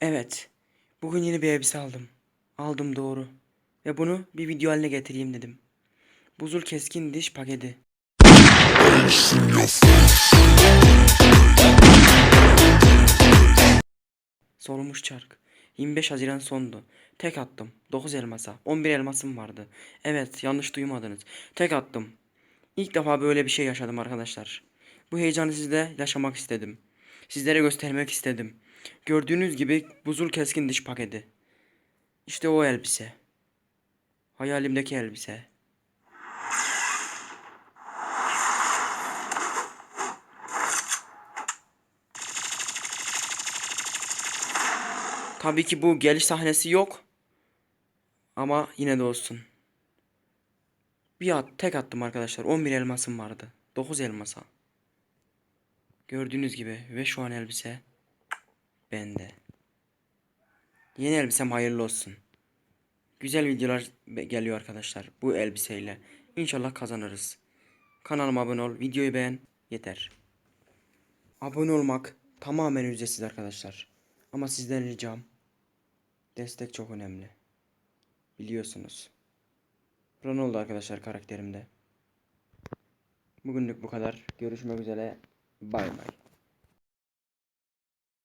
Evet. Bugün yeni bir elbise aldım. Aldım doğru. Ve bunu bir video haline getireyim dedim. Buzul keskin diş paketi. Solmuş çark. 25 Haziran sondu. Tek attım. 9 elmasa. 11 elmasım vardı. Evet yanlış duymadınız. Tek attım. İlk defa böyle bir şey yaşadım arkadaşlar. Bu heyecanı sizle yaşamak istedim. Sizlere göstermek istedim. Gördüğünüz gibi buzul keskin diş paketi. İşte o elbise. Hayalimdeki elbise. Tabii ki bu geliş sahnesi yok. Ama yine de olsun. Bir at, tek attım arkadaşlar. 11 elmasım vardı. 9 elmasa. Gördüğünüz gibi ve şu an elbise bende. Yeni elbisem hayırlı olsun. Güzel videolar geliyor arkadaşlar bu elbiseyle. İnşallah kazanırız. Kanalıma abone ol, videoyu beğen, yeter. Abone olmak tamamen ücretsiz arkadaşlar. Ama sizden ricam destek çok önemli. Biliyorsunuz. Ronaldo arkadaşlar karakterimde. Bugünlük bu kadar. Görüşmek üzere. Bay bay.